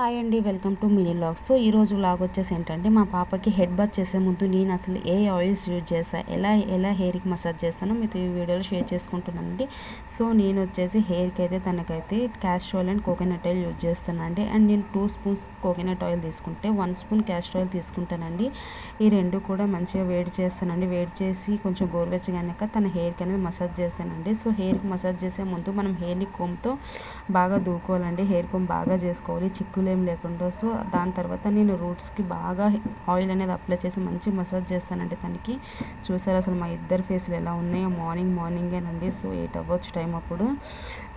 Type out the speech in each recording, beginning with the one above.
Hi అండి welcome to mini logs so ఈరోజు log వచ్చేసి ఏంటంటే మా పాపకి హెడ్ బాత్ చేసే ముందు నేను అసలు ఏ ఆయిల్స్ యూజ్ చేస్తాను ఎలా ఎలా హెయిర్కి మసాజ్ చేస్తానో మీతో ఈ వీడియోలో షేర్ చేసుకుంటున్నానండి. సో నేను వచ్చేసి హెయిర్కి అయితే తనకైతే castor oil and coconut oil use చేస్తానండి. అండ్ నేను టూ స్పూన్స్ కోకోనట్ ఆయిల్ తీసుకుంటే వన్ స్పూన్ క్యాస్ట్ ఆయిల్ తీసుకుంటానండి. ఈ రెండు కూడా మంచిగా వేడి చేస్తానండి. వేడి చేసి కొంచెం గోరువెచ్చగానక తన హెయిర్కి అనేది మసాజ్ చేస్తానండి. సో హెయిర్కి మసాజ్ చేసే ముందు మనం హెయిర్ని కొమ్తో బాగా దూకోవాలండి. హెయిర్ కోమ్ బాగా చేసుకోవాలి. చిక్కులు ఏం లేకుండా. సో దాని తర్వాత నేను రూట్స్కి బాగా ఆయిల్ అనేది అప్లై చేసి మంచి మసాజ్ చేస్తానంటే తనకి. చూసారు అసలు మా ఇద్దరు ఫేస్లు ఎలా ఉన్నాయో. మార్నింగ్ మార్నింగేనండి. సో ఎయిట్ అవ్వచ్చు టైం అప్పుడు.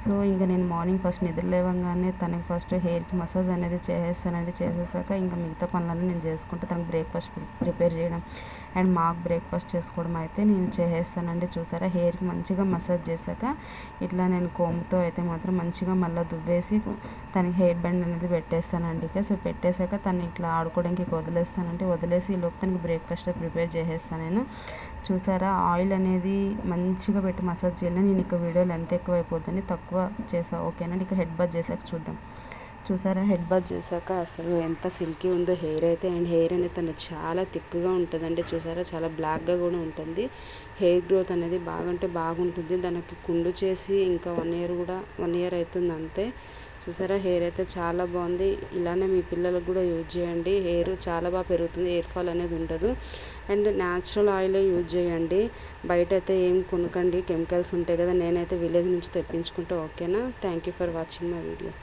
సో ఇంకా నేను మార్నింగ్ ఫస్ట్ నిద్ర లేవగానే తనకి ఫస్ట్ హెయిర్కి మసాజ్ అనేది చేసేస్తానండి. చేసేసాక ఇంకా మిగతా పనులన్నీ నేను చేసుకుంటే తనకి బ్రేక్ఫాస్ట్ ప్రిపేర్ చేయడం అండ్ మాకు బ్రేక్ఫాస్ట్ చేసుకోవడం అయితే నేను చేసేస్తానండి. చూసారా హెయిర్కి మంచిగా మసాజ్ చేశాక ఇట్లా నేను కోమ్తో అయితే మాత్రం మంచిగా మళ్ళీ దువ్వేసి తనకి హెయిర్ బ్యాండ్ అనేది పెట్టి పెట్టేస్తానండి. ఇక సో పెట్టేశాక తను ఇట్లా ఆడుకోవడానికి వదిలేస్తానంటే వదిలేసి ఈ లోపు తనకి బ్రేక్ఫాస్ట్ ప్రిపేర్ చేసేస్తాను నేను. చూసారా? ఆయిల్ అనేది మంచిగా పెట్టి మసాజ్ చేయాలి. నేను ఇక వీడియోలు ఎంత ఎక్కువ అయిపోతుంది తక్కువ చేసా. ఓకేనా? ఇక హెడ్ బాత్ చేశాక చూద్దాం. చూసారా? హెడ్ బాత్ చేశాక అసలు ఎంత సిల్కీ ఉందో హెయిర్ అయితే. అండ్ హెయిర్ అనేది తను చాలా థిక్గా ఉంటుందండి. చూసారా? చాలా బ్లాక్గా కూడా ఉంటుంది. హెయిర్ గ్రోత్ అనేది బాగుంటే బాగుంటుంది. దానికి కుండు చేసి ఇంకా వన్ ఇయర్ కూడా వన్ ఇయర్ అవుతుంది అంతే. చూసారా? హెయిర్ అయితే చాలా బాగుంది. ఇలానే మీ పిల్లలకు కూడా యూజ్ చేయండి. హెయిర్ చాలా బాగా పెరుగుతుంది. హెయిర్ ఫాల్ అనేది ఉండదు. అండ్ న్యాచురల్ ఆయిల్ యూజ్ చేయండి. బయట అయితే ఏం కొనుక్కండి కెమికల్స్ ఉంటాయి కదా నేనైతే విలేజ్ నుంచి తెప్పించుకుంటే ఓకేనా? Thank you for watching my video.